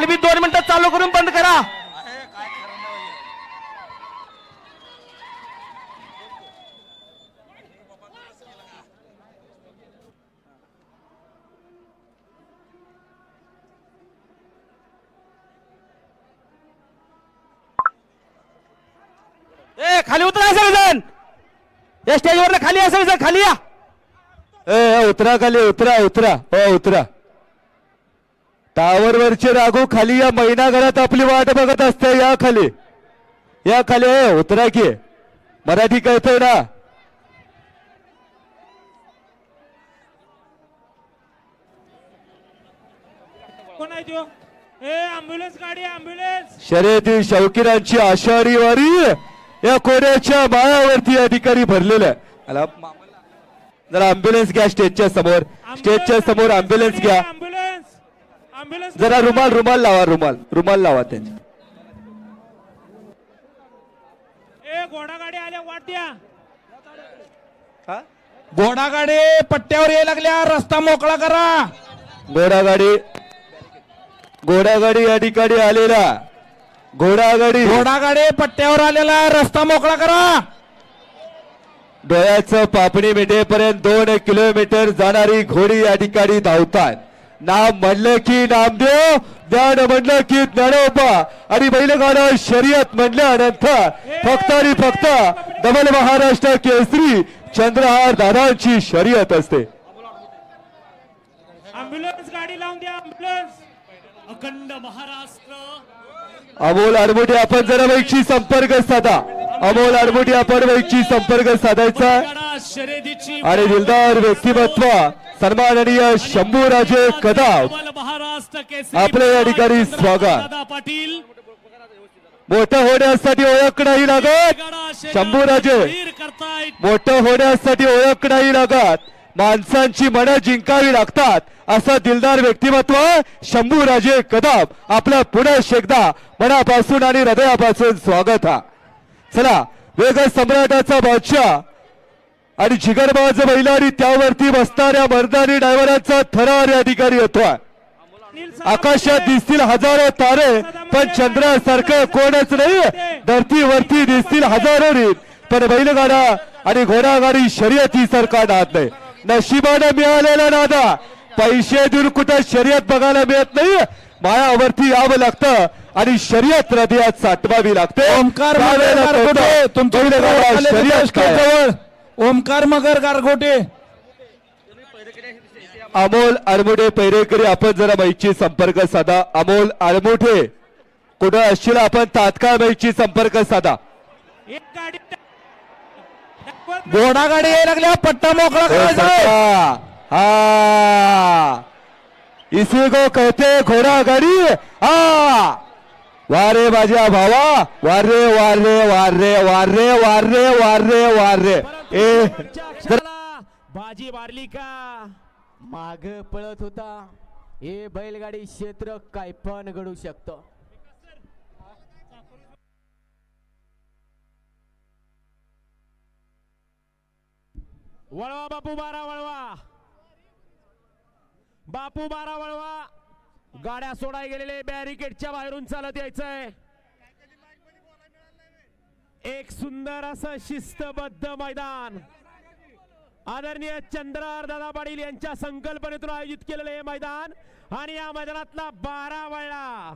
मी दोन मिनिटं चालू करून बंद करा. ए खाली उतरा सगळेजण या स्टेजवर खाली या सगळेजण खाली या. ए उतरा खाली उतरा उतरा. हो उतरा. टावर वरचे राघू खाली या महिना घरात आपली वाट बघत असते या खाली. या खाली उतरा की. मराठी कळतंय ना? कोण आहे त्यो ए अँब्युलन्स गाडी अँब्युलन्स शर्यती शौकीरांची आषाढी वारी या कोड्याच्या माळावरती या ठिकाणी भरलेलं आहे. जरा अँब्युलन्स घ्या स्टेजच्या समोर. स्टेजच्या समोर अँब्युलन्स घ्या. जरा रुमाल रुमाल लावा रुमाल. रुमाल लावा त्यांच्या ए घोडा गाडी आल्या वाट द्या. घोडागाडी पट्ट्यावर यायला लागल्या रस्ता मोकळा करा. घोडागाडी घोडागाडी या ठिकाणी आलेला. घोडागाडी. घोडागाडी पट्ट्यावर आलेला रस्ता मोकळा करा. डोळ्याचं पापणी मिटेपर्यंत दोन किलोमीटर जाणारी घोडी या ठिकाणी धावतात नाम म्हणलं की नामदेव ज्ञान म्हणलं की ज्ञानोबा. आणि बैलगाडा शर्यत म्हणल्यानंतर फक्त आणि फक्त डबल महाराष्ट्र केसरी चंद्रहार दादांची शर्यत असते. गाडी लावून द्या अखंड महाराष्ट्र. अमोल आडमुठे आपण जरा वैची संपर्क साधा. अमोल आडमुठे आपण वैची संपर्क साधायचा. आणि दिलदार व्यक्तिमत्व सन्माननीय शंभूराजे कदम. आपलं या ठिकाणी स्वागत. पाटील. मोठं होण्यासाठी ओळख नाही लागत. शंभूराजे मोठं होण्यासाठी ओळख नाही लागत. माणसांची मनं जिंकावी लागतात. असं दिलदार व्यक्तिमत्व शंभूराजे कदम. आपलं पुन्हा एकदा मनापासून आणि हृदयापासून स्वागत हा. चला वेग सम्राटाचा बादशाह. आणि जिगरबाज बैला आणि त्यावरती बसणाऱ्या मर्दानी ड्रायव्हरांचा थरार या ठिकाणी येतोय. आकाशात. दिसतील हजारो तारे पण चंद्रासारखं कोणच नाही. धरतीवरती दिसतील हजारो रीत पण बैलगाडा आणि घोडागाडी शर्यती सारखा नाद नाही. नशिबानं मिळालेला नादा. पैसे देऊन कुठं शर्यत बघायला मिळत नाही. मायावरती यावं लागतं आणि शर्यत हृदयात साठवावी लागते. आले शर्यत ओमकार मगर गारगोटे. अमोल आरमुठे पैरेकरी आपण जरा माईची संपर्क साधा. अमोल आरमुठे कुठं असशील आपण? तात्काळ माईची संपर्क साधा. एक गाडी यायला लागल्या पट्टा मोकळा करायचा. हा. इसी को कहते घोडा गाडी हा. वारे माझ्या भावा. वारे वारे वारे वारे वारे वारे वारे. ए बाजी मारली का? माग पळत होता. हे बैलगाडी क्षेत्र काय पण घडू शकतं. वळवा बापू बारा वळवा. बापू बारा वळवा. गाड्या सोडाय गेलेले बॅरिकेडच्या बाहेरून चालत यायचंय. एक सुंदर असं शिस्तबद्ध मैदान. आदरणीय चंद्रार दादा पाटील यांच्या संकल्पनेतून आयोजित केलेलं हे मैदान आणि या मैदानातला बारा वळला